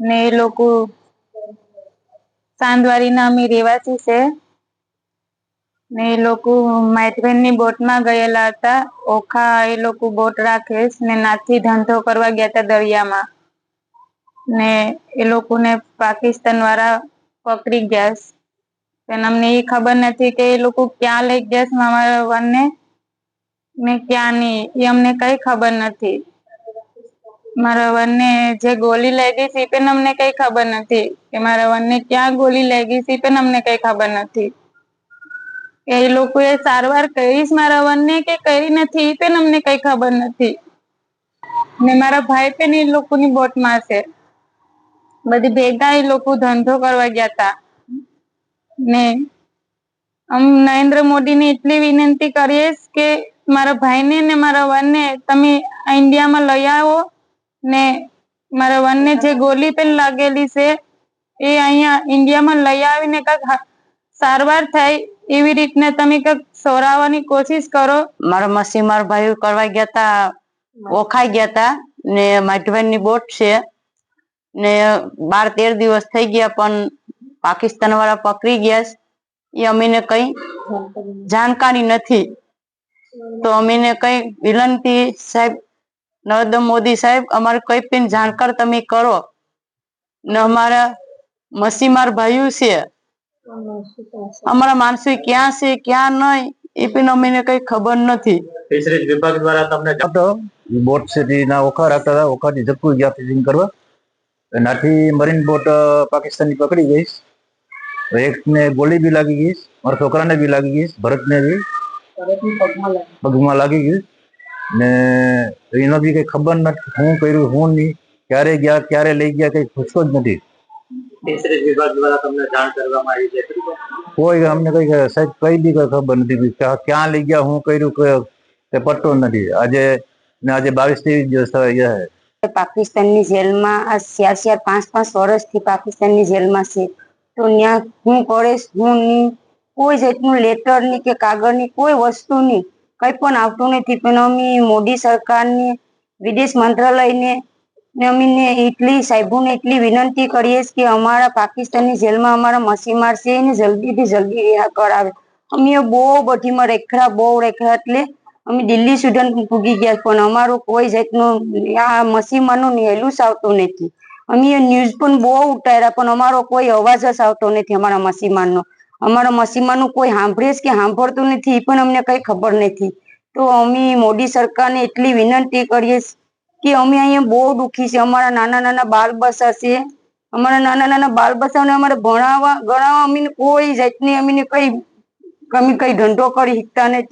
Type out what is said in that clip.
ને એ લોકો સાંદવાડીના અમે રહેવાસી છે. ને એ લોકો માઇથવેનની બોટમાં ગયેલા હતા. ઓખા એ લોકો બોટ રાખે ને નાથી ધંધો કરવા ગયા હતા દરિયામાં. ને એ લોકોને પાકિસ્તાન વાળા પકડી ગયા. પણ અમને એ ખબર નથી કે એ લોકો ક્યાં લઈ ગયા છે મારા ને ને ક્યાં નહીં, એ અમને કઈ ખબર નથી. મારા વનને જે ગોલી લાગી છે પણ અમને કઈ ખબર નથી. કે મારા વનને ક્યાં ગોલી લાગી છે પણ અમને કઈ ખબર નથી. એ લોકોએ સારવાર કરી છે મારા વનને કે કરી નથી પણ અમને કઈ ખબર નથી. ને મારા ભાઈ પણ એ લોકોની બોટમાં છે બધી ભેગા એ લોકો ધંધો કરવા ગયા હતા ને આમ નરેન્દ્ર મોદીને એટલી વિનંતી કરીએ કે મારા ભાઈને ને મારા વનને તમે ઇન્ડિયામાં લઈ આવો. ને મારા વનને જે ગોલી પણ લાગેલી છે, એ અહીંયા ઇન્ડિયામાં લઈ આવીને કાંઈક સારવાર થાય એવી રીતને તમે કાંઈક સોરાવવાની કોશિશ કરો મારા માસીમાર ભાઈ કરવા ગયા તા, ઓખાઈ ગયા તા, ને માઇટવેનની બોટ છે, ને બાર તેર દિવસ થઈ ગયા, પણ પાકિસ્તાન વાળા પકડી ગયા. એ અમીને કઈ જાણકારી નથી તો અમીને કઈ વિનંતી સાહેબ નરેન્દ્ર મોદી સાહેબ અમારે કઈ પણ જાણકાર તમે કરો. ને અમારા મસીમાર ભાઈઓ છે. અમારા માણસો ક્યાં છે ક્યાં નહીં એ પણ અમને કઈ ખબર નથી. ફિશરીઝ વિભાગ દ્વારા તમને હતો બોટ છે ના ઓખા રાખતા હતા ઓખાથી ઝપકી ગયા ફિશિંગ કરવા. નાથી મરીન બોટ પાકિસ્તાનની પકડી ગઈ. એકને ગોળી બી લાગી ગઈ મારા છોકરાને બી લાગી ગઈ ભરતને બી. પગમાં લાગી. ગઈ ને એનો બી કઈ ખબર નથી શું કર્યું શું નહીં ક્યારે ગયા ક્યારે લઈ ગયા કઈ પૂછતો જ નથી. વિભાગ દ્વારા તમને જાણ કરવામાં આવી છે કોઈ અમને કઈ સાહેબ કઈ બી કઈ ખબર નથી ક્યાં- ક્યાં લઈ ગયા શું કર્યું કે પટ્ટો નથી. આજે ને આજે બાવીસ ત્રેવીસ દિવસ થયા પાકિસ્તાનની જેલમાં આ ચાર ચાર પાંચ પાંચ વર્ષથી પાકિસ્તાનની જેલમાં છે. તો ત્યાં હું કરે હું નહીં કોઈ જાતનું લેટરની કે કાગળની કોઈ વસ્તુ નહીં. કઈ પણ આવતું નથી. પણ અમે મોદી સરકારને વિદેશ મંત્રાલયને અમીને એટલી સાહેબોને એટલી વિનંતી કરીએ કે અમારા પાકિસ્તાનની જેલમાં અમારા મસીમાર છે એને જલ્દીથી જલ્દી રિહા કરાવે અમે બહુ બધીમાં રેખડા, બહુ રેખડા એટલે અમે દિલ્હી સુધી પૂગી ગયા પણ અમારું કોઈ જાતનું આ મસીમાનું જ આવતું નથી. અમે ન્યૂઝ પણ બહુ ઉતાર્યા, પણ અમારો કોઈ અવાજ જ આવતો નથી અમારા મસીમાનનો અમારા મસીમાનું કોઈ સાંભળે કે સાંભળતું નથી, એ પણ અમને કઈ ખબર નથી. તો અમે મોદી સરકારને એટલી વિનંતી કરીએ કે અમે અહીંયા બહુ દુખી છે અમારા નાના નાના બાલ બસા છે. અમારા નાના નાના બાલ બસાને અમારે ભણાવવા, ગણાવવા અમીને કોઈ જાતની અમને કઈ, અમે કઈ ધંધો કરી શકતા નથી.